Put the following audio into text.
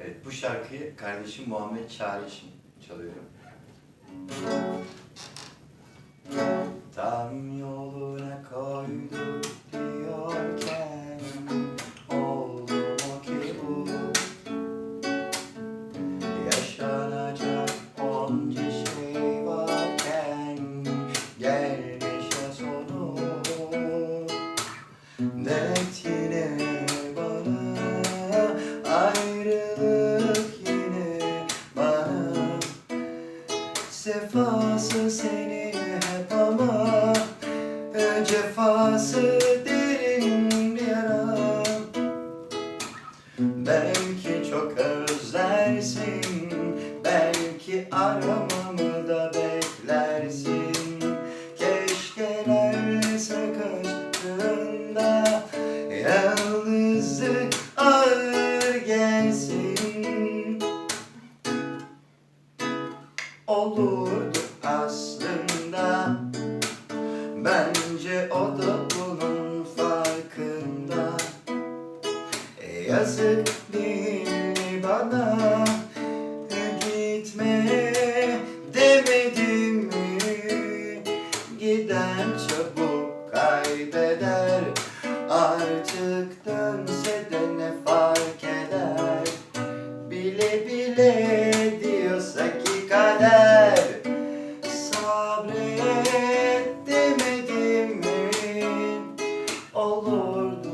Evet, bu şarkıyı kardeşim Muhammed Çağrı için çalıyorum. Tam yoluna koyduk diyorken oldu mu ki bu? Yaşanacak onca Sefası seni hep ama Cefası derin yara. Belki çok özlersin Belki aramamı da beklersin. Keşkeler sıkıştığında Yalnızlık Olurdu aslında. Bence o da bunun farkında. E, Yazık değil bana. Gitme demedim mi? Giden çabuk kaybeder. Artık dönse de ne fark eder? Bile bile Lord.